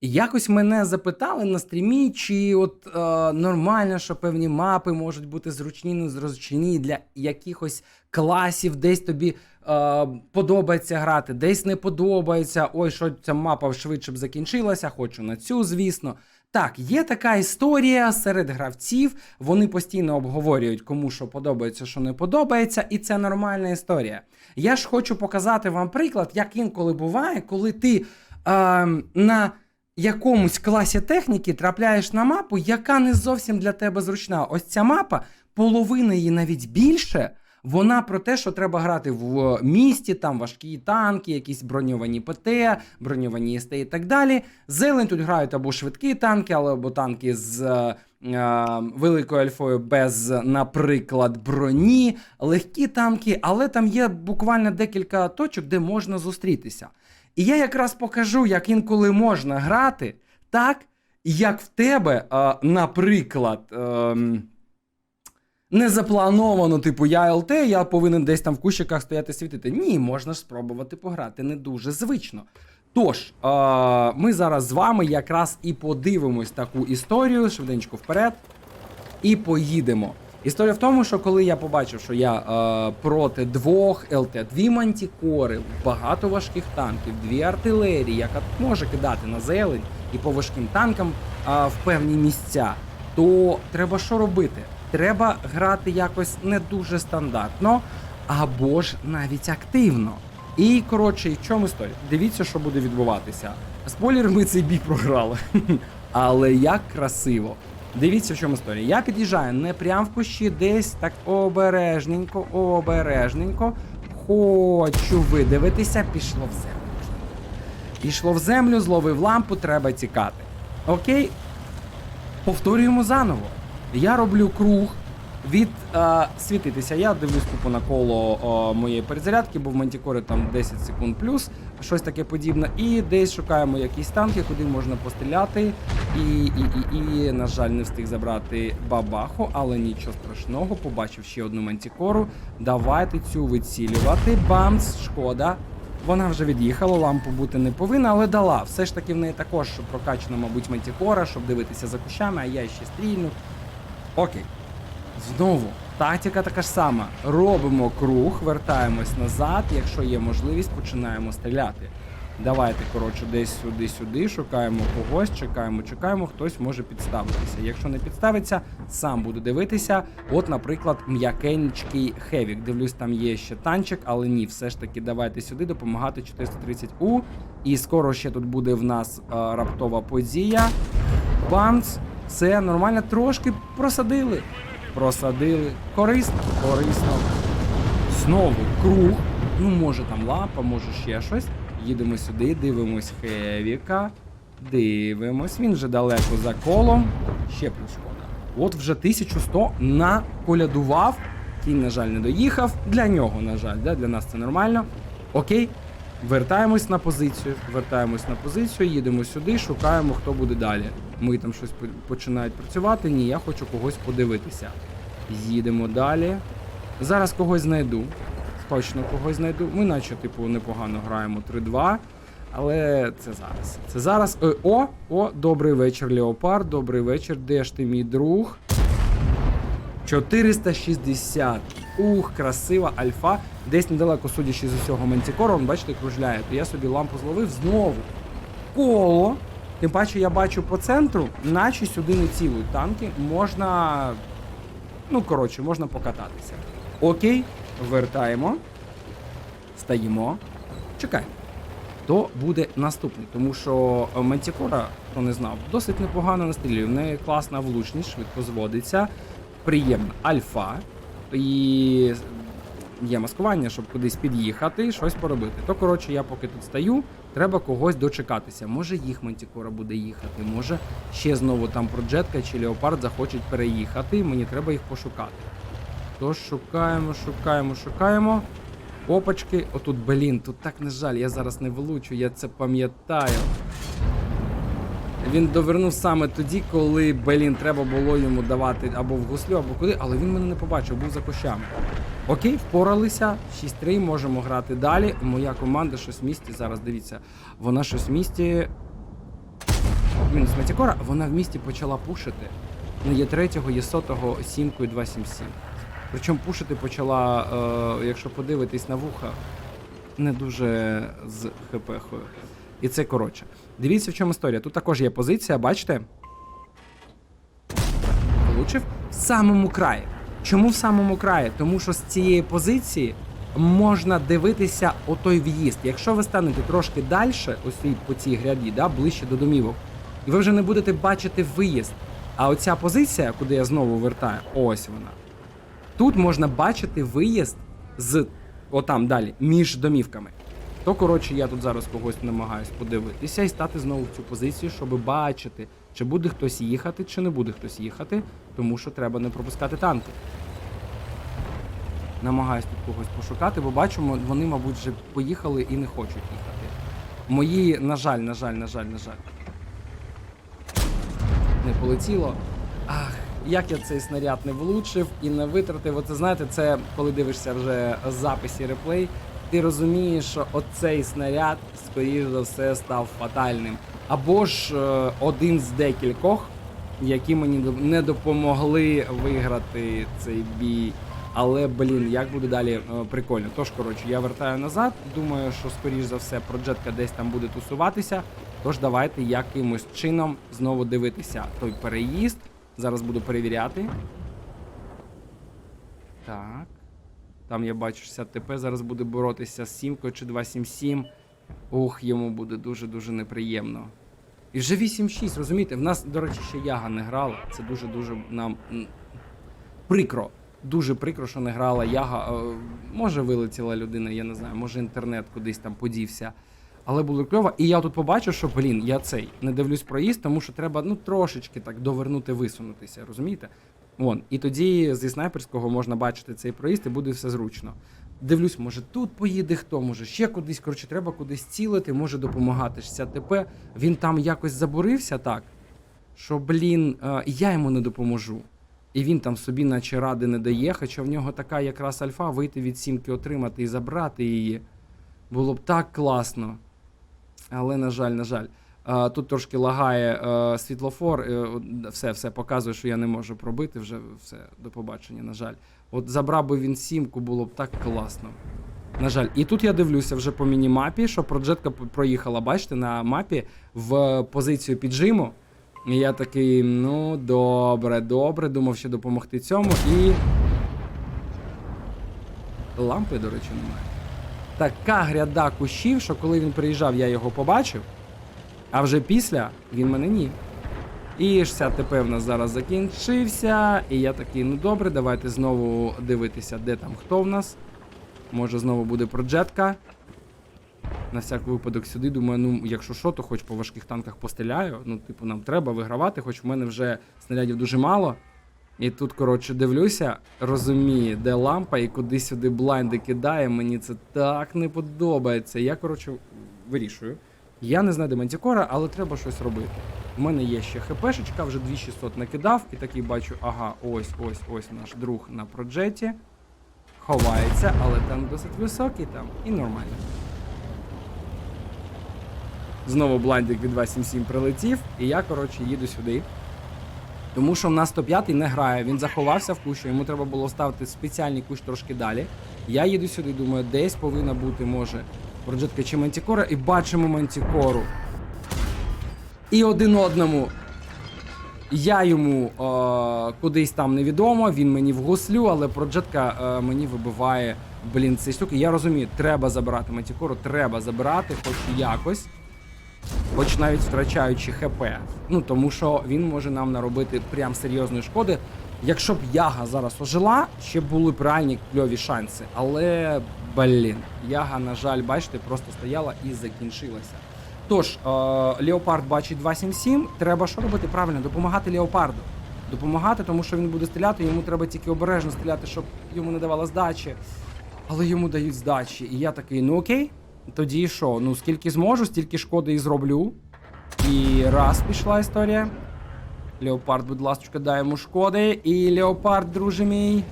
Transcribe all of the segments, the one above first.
Якось мене запитали на стрімі, чи от е, нормально, що певні мапи можуть бути зручні, незручні для якихось класів, десь тобі е, подобається грати, десь не подобається. Ой, що ця мапа швидше б закінчилася, хочу на цю, звісно. Так, є така історія серед гравців. Вони постійно обговорюють, кому що подобається, що не подобається, і це нормальна історія. Я ж хочу показати вам приклад, як інколи буває, коли ти е, на якомусь класі техніки трапляєш на мапу, яка не зовсім для тебе зручна. Ось ця мапа, половина її навіть більше. Вона про те, що треба грати в місті, там важкі танки, якісь броньовані ПТ, броньовані СТ і так далі. Зелень тут грають або швидкі танки, або танки з е, е, великою альфою без, наприклад, броні, легкі танки, але там є буквально декілька точок, де можна зустрітися. І я якраз покажу, як інколи можна грати так, як в тебе, наприклад. ем, не заплановано, типу, я ЛТ, я повинен десь там в кущиках стояти світити. Ні, можна ж спробувати пограти не дуже звично. Тож, ми зараз з вами якраз і подивимось таку історію, швиденько вперед, і поїдемо. Історія в тому, що коли я побачив, що я е, проти двох ЛТ, дві мантікори, багато важких танків, дві артилерії, яка може кидати на зелень і по важким танкам е, в певні місця, то треба що робити? Треба грати якось не дуже стандартно, або ж навіть активно. І коротше, в чому історія? Дивіться, що буде відбуватися. Спойлер, ми цей бій програли. Але як красиво. Дивіться, в чому історія. Я під'їжджаю не прямо в кущі, десь так обережненько, обережненько. Хочу видивитися, пішло в землю. Пішло в землю, зловив лампу, треба тікати. Окей? Повторюємо заново. Я роблю круг від е, світитися. Я дивлюсь тупо на коло е, моєї перезарядки, бо в мантікори там 10 секунд плюс, щось таке подібне. І десь шукаємо якісь танки, куди можна постріляти. І, і, і, і на жаль, не встиг забрати бабаху, але нічого страшного. Побачив ще одну мантікору. Давайте цю вицілювати. Бамс, шкода. Вона вже від'їхала, лампу бути не повинна, але дала. Все ж таки в неї також прокачана, мабуть, мантікора, щоб дивитися за кущами, а я ще стрільну. Окей. Знову, тактика така ж сама. Робимо круг, вертаємось назад. Якщо є можливість, починаємо стріляти. Давайте, коротше, десь сюди-сюди, шукаємо когось, чекаємо, чекаємо, хтось може підставитися. Якщо не підставиться, сам буду дивитися. От, наприклад, м'якенький хевік. Дивлюсь, там є ще танчик, але ні, все ж таки, давайте сюди допомагати 430У. І скоро ще тут буде в нас е, раптова подія. Бамц, все нормально, трошки просадили. Просадили. Корисно, корисно. Знову круг. Ну, може там лапа, може ще щось. Їдемо сюди, дивимось Хевіка. Дивимось. Він вже далеко за колом. Ще плюс шкода. От вже 1100 наколядував. Кінь, на жаль, не доїхав. Для нього, на жаль, да? для нас це нормально. Окей. Вертаємось на позицію. Вертаємось на позицію, їдемо сюди, шукаємо, хто буде далі. Ми там щось починають працювати. Ні, я хочу когось подивитися. Їдемо далі. Зараз когось знайду. Точно когось знайду. Ми, наче, типу, непогано граємо 3-2. Але це зараз. Це зараз. Е, О, о, добрий вечір, Леопард. Добрий вечір. Де ж ти, мій друг? 460. Ух, красива альфа. Десь недалеко, судячи з усього мантікору, он, бачите, кружляє. То я собі лампу зловив знову. Коло. Тим паче я бачу по центру, наче сюди не цілують танки. Можна. Ну, коротше, можна покататися. Окей, вертаємо. Стаємо. Чекаємо. То буде наступний, тому що Мантікора, хто не знав, досить непогано настрілює. В неї класна влучність, швидко зводиться, приємна альфа. І є маскування, щоб кудись під'їхати, щось поробити. То, коротше, я поки тут стою, треба когось дочекатися. Може їх Мантікора буде їхати, може ще знову там проджетка чи Леопард захочуть переїхати, мені треба їх пошукати. Тож шукаємо, шукаємо, шукаємо. Опачки, отут, блін, тут так не жаль, я зараз не влучу, я це пам'ятаю. Він довернув саме тоді, коли, блін, треба було йому давати або в гуслю, або куди, але він мене не побачив, був за кущами. Окей, впоралися. 6-3, можемо грати далі. Моя команда щось в місті. Зараз дивіться, вона щось в місті. мінус Матікора, вона в місті почала пушити. На Є3, Є100, сімку і 277. Причому пушити почала, е, якщо подивитись на вуха, не дуже з хпхою. І це коротше. Дивіться, в чому історія. Тут також є позиція, бачите? Влучив в самому краї. Чому в самому краї? Тому що з цієї позиції можна дивитися отой в'їзд. Якщо ви станете трошки далі, ось по цій гряді, да, ближче до домівок, і ви вже не будете бачити виїзд. А оця позиція, куди я знову вертаю, ось вона. Тут можна бачити виїзд з отам далі, між домівками. То, коротше, я тут зараз когось намагаюсь подивитися і стати знову в цю позицію, щоб бачити, чи буде хтось їхати, чи не буде хтось їхати, тому що треба не пропускати танки. Намагаюсь тут когось пошукати, бо бачимо, вони, мабуть, вже поїхали і не хочуть їхати. Мої, на жаль, на жаль, на жаль, на жаль. Не полетіло. Ах, як я цей снаряд не влучив і не витратив. Оце знаєте, це коли дивишся вже записі реплей, ти розумієш, що оцей снаряд, скоріш за все, став фатальним. Або ж е, один з декількох, які мені не допомогли виграти цей бій. Але блін, як буде далі е, прикольно. Тож, коротше, я вертаю назад. Думаю, що скоріш за все проджетка десь там буде тусуватися. Тож давайте якимось чином знову дивитися той переїзд. Зараз буду перевіряти. Так. Там я бачу 60 ТП. Зараз буде боротися з 7 чи 277. Ух, йому буде дуже-дуже неприємно. І вже 8-6, розумієте? В нас, до речі, ще яга не грала. Це дуже-дуже нам прикро. Дуже прикро, що не грала яга. Е, Може, вилетіла людина, я не знаю, може інтернет кудись там подівся. Але було кльово. І я тут побачив, що, блін, я цей не дивлюсь проїзд, тому що треба ну трошечки так довернути, висунутися, розумієте? Вон. І тоді зі снайперського можна бачити цей проїзд і буде все зручно. Дивлюсь, може тут поїде хто, може ще кудись. Коротше, треба кудись цілити, може допомагати 60 ТП. Він там якось забурився так, що, блін, е, я йому не допоможу. І він там собі, наче ради не дає, хоча в нього така якраз альфа вийти від сімки, отримати і забрати її. Було б так класно. Але, на жаль, на жаль. Тут трошки лагає е, світлофор, все, все показує, що я не можу пробити, вже все, до побачення, на жаль. От забрав би він сімку, було б так класно. На жаль, і тут я дивлюся вже по мінімапі, що проджетка проїхала, бачите, на мапі в позицію піджиму. І я такий, ну, добре, добре, думав ще допомогти цьому і. Лампи, до речі, немає. Така гряда кущів, що коли він приїжджав, я його побачив, а вже після він мене ні. І 60 ТП в нас зараз закінчився. І я такий, ну добре, давайте знову дивитися, де там хто в нас. Може знову буде проджетка. На всяк випадок сюди. Думаю, ну якщо що, то хоч по важких танках постріляю. Ну, типу, нам треба вигравати, хоч в мене вже снарядів дуже мало. І тут, коротше, дивлюся, розумію, де лампа і куди сюди блайнди кидає. Мені це так не подобається. Я, коротше, вирішую. Я не знаю, де мантікора, але треба щось робити. У мене є ще хпшечка, вже 2600 накидав, і такий бачу, ага, ось, ось, ось наш друг на проджеті. Ховається, але там досить високий там і нормально. Знову блайндик від 277 прилетів, і я, коротше, їду сюди. Тому що в нас 105 не грає, він заховався в кущу, йому треба було ставити спеціальний кущ трошки далі. Я їду сюди, думаю, десь повинна бути, може, проджетка чи мантікора, і бачимо мантікору. І один одному. Я йому е, кудись там невідомо, він мені в гуслю, але проджетка е, мені вибиває, блін, цей стук. Я розумію, треба забирати мантікору, треба забирати, хоч якось хоч навіть втрачаючи ХП. Ну тому що він може нам наробити прям серйозної шкоди. Якщо б Яга зараз ожила, ще були б реальні кльові шанси. Але блін, Яга, на жаль, бачите, просто стояла і закінчилася. Тож, е, Леопард бачить 277, треба що робити правильно? Допомагати Леопарду. Допомагати, тому що він буде стріляти, йому треба тільки обережно стріляти, щоб йому не давало здачі. Але йому дають здачі. І я такий, ну окей, тоді що? Ну скільки зможу, стільки шкоди і зроблю. І раз пішла історія. Леопард, будь ласка, дай йому шкоди. І Леопард, друже мій,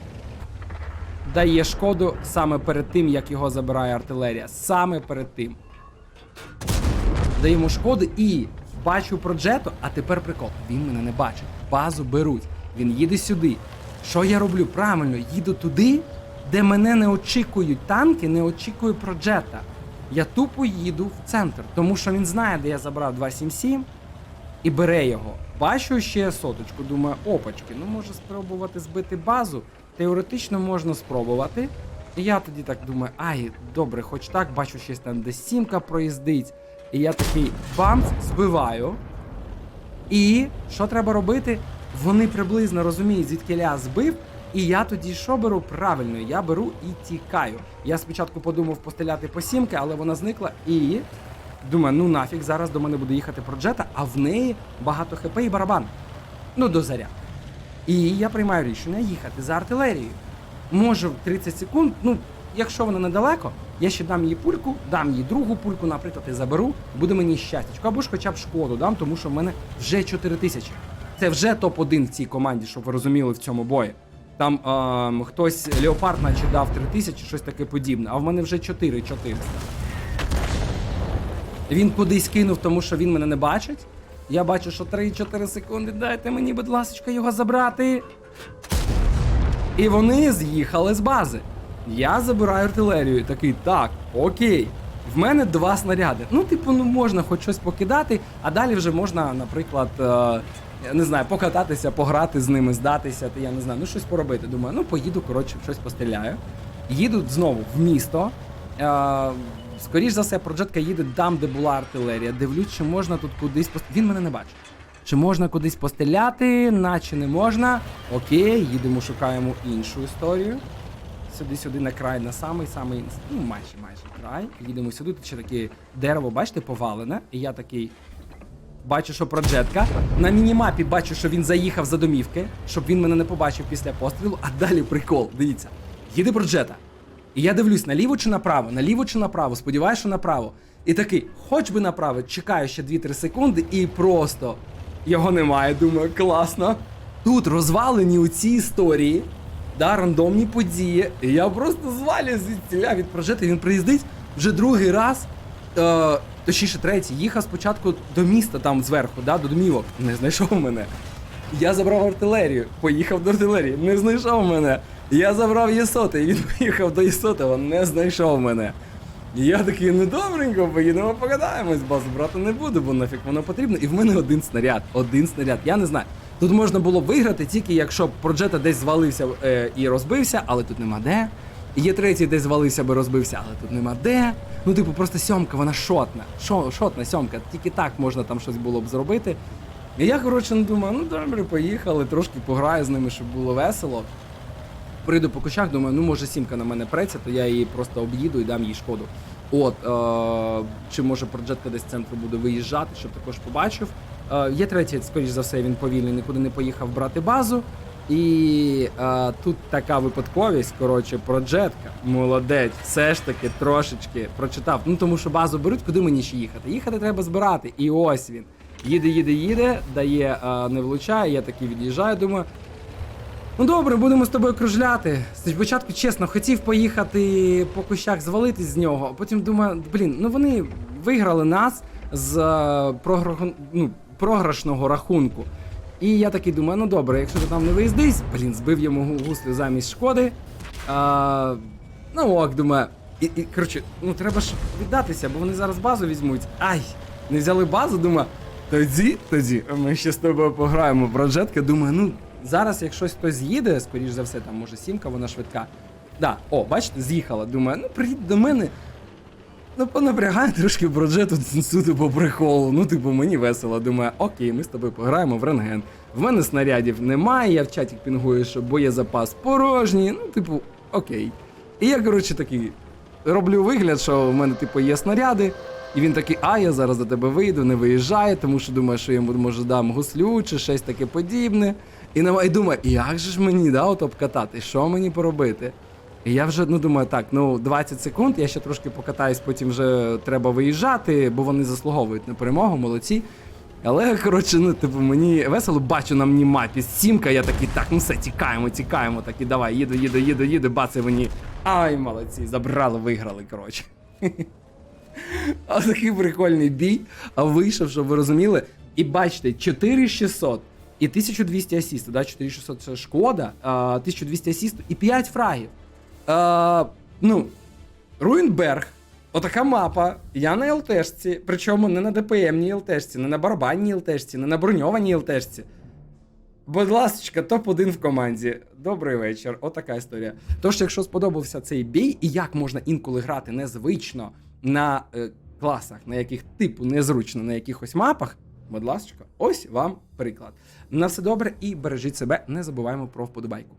дає шкоду саме перед тим, як його забирає артилерія. Саме перед тим. Дає йому шкоди і бачу проджету, а тепер прикол. Він мене не бачить. Базу беруть. Він їде сюди. Що я роблю? Правильно, їду туди, де мене не очікують танки, не очікує проджета. Я тупо їду в центр, тому що він знає, де я забрав 277 і бере його. Бачу ще соточку, думаю, опачки, ну може спробувати збити базу. Теоретично можна спробувати. І я тоді так думаю, ай, добре, хоч так, бачу щось там, де сімка проїздить. І я такий бамс, збиваю. І що треба робити? Вони приблизно розуміють, звідки я збив. І я тоді що беру? Правильно, я беру і тікаю. Я спочатку подумав постріляти по сімки, але вона зникла і. Думаю, ну нафіг, зараз до мене буде їхати проджета, а в неї багато хп і барабан. Ну, до заряд. І я приймаю рішення їхати за артилерією. Може в 30 секунд, ну, якщо вона недалеко, я ще дам їй пульку, дам їй другу пульку, наприклад, і заберу, буде мені щастячко. Або ж хоча б шкоду дам, тому що в мене вже 4 тисячі. Це вже топ-1 в цій команді, щоб ви розуміли в цьому бої. Там ем, хтось Леопард наче дав 3 тисячі, щось таке подібне, а в мене вже 4 400. Він кудись кинув, тому що він мене не бачить. Я бачу, що 3-4 секунди. Дайте мені, будь ласка, його забрати. І вони з'їхали з бази. Я забираю артилерію. Такий, так, окей. В мене два снаряди. Ну, типу, ну можна хоч щось покидати, а далі вже можна, наприклад, е, не знаю, покататися, пограти з ними, здатися, я не знаю, ну щось поробити. Думаю, ну поїду, коротше, щось постріляю. Їду знову в місто. Е, скоріш за все, проджетка їде там, де була артилерія. Дивлюсь, чи можна тут кудись пост... Він мене не бачить. Чи можна кудись постріляти, наче не можна. Окей, їдемо, шукаємо іншу історію. Сюди-сюди на край, на самий самий, ну майже майже край. Їдемо сюди, тут ще таке дерево, бачите, повалене. І я такий. Бачу, що проджетка. На мінімапі бачу, що він заїхав за домівки, щоб він мене не побачив після пострілу. А далі прикол. Дивіться. Їде проджета. І я дивлюсь, наліво чи направо, наліво чи направо, сподіваюся, що направо. І такий, хоч би направо, чекаю ще 2-3 секунди, і просто його немає. Думаю, класно. Тут розвалені у цій історії, да, рандомні події. І я просто звалюю звідтіля від прожити. Він приїздить вже другий раз. Е, точніше, третій, їхав спочатку до міста там зверху, да, до домівок. Не знайшов мене. Я забрав артилерію, поїхав до артилерії, не знайшов мене. Я забрав Єсота, і він поїхав до Єсотова, не знайшов мене. І я такий, ну добренько, поїдемо покатаємось, базу брати не буду, бо нафіг воно потрібно. І в мене один снаряд, один снаряд. Я не знаю. Тут можна було виграти тільки якщо б проджета десь звалився е, і розбився, але тут нема де. І Є третій десь звалився би розбився, але тут нема де. Ну, типу, просто сьомка, вона шотна. Шо, шотна сьомка. Тільки так можна там щось було б зробити. І я, коротше, думаю, ну добре, поїхали, трошки пограю з ними, щоб було весело. Прийду по кущах, думаю, ну може сімка на мене преться, то я її просто об'їду і дам їй шкоду. От, е- чи може проджетка десь з центру буде виїжджати, щоб також побачив. Е- є третій, скоріш за все, він повільний, нікуди не поїхав брати базу. І е, тут така випадковість, коротше, проджетка, молодець, все ж таки трошечки прочитав. Ну тому що базу беруть, куди мені ще їхати? Їхати треба збирати. І ось він. Їде, їде, їде, дає, е, не влучає, я таки від'їжджаю, думаю. Ну добре, будемо з тобою кружляти. Спочатку, чесно, хотів поїхати по кущах звалитись з нього, а потім думаю, блін, ну вони виграли нас з е, програ... ну, програшного рахунку. І я такий думаю, ну добре, якщо ти там не виїздись, блін, збив йому гу- гуслю замість шкоди. А, ну ок, думаю. І, і коротше, ну треба ж віддатися, бо вони зараз базу візьмуть. Ай, не взяли базу, думаю. Тоді, тоді, ми ще з тобою пограємо в проджетки. Думаю, ну зараз, як щось хтось їде, скоріш за все, там може сімка, вона швидка. Да, о, бачите, з'їхала. Думаю, ну приїдь до мене. Ну, понапрягай трошки броджету суто по приколу. Ну, типу, мені весело. Думаю, окей, ми з тобою пограємо в рентген. В мене снарядів немає, я в чаті пінгую, що боєзапас порожній. Ну, типу, окей. І я, коротше, такий роблю вигляд, що в мене, типу, є снаряди. І він такий, а я зараз до тебе вийду, не виїжджає, тому що думаю, що я йому може дам гуслю чи щось таке подібне. І, на- думаю, як же ж мені да, от обкатати, що мені поробити? І я вже ну думаю, так, ну 20 секунд, я ще трошки покатаюсь, потім вже треба виїжджати, бо вони заслуговують на перемогу, молодці. Але коротше, ну типу, мені весело бачу на мінімапі сімка, я такий, так, ну все, тікаємо, тікаємо, так і давай, їду, їду, їду, їду, бацай мені. Ай, молодці, забрали, виграли, коротше. А такий прикольний бій. А вийшов, щоб ви розуміли. І бачите, 4600 і 1200 асісту, да? 4600 це шкода, а, 1200 асісту і 5 фрагів. А, ну, Руїнберг. Отака мапа. Я на ЛТшці, причому не на ДПМній ЛТшці, не на барабанній ЛТшці, не на броньованій ЛТшці. Будь ласка, топ-1 в команді. Добрий вечір. Отака історія. Тож, якщо сподобався цей бій, і як можна інколи грати незвично на е, класах, на яких типу незручно на якихось мапах, будь ласка, ось вам приклад. На все добре і бережіть себе, не забуваємо про вподобайку.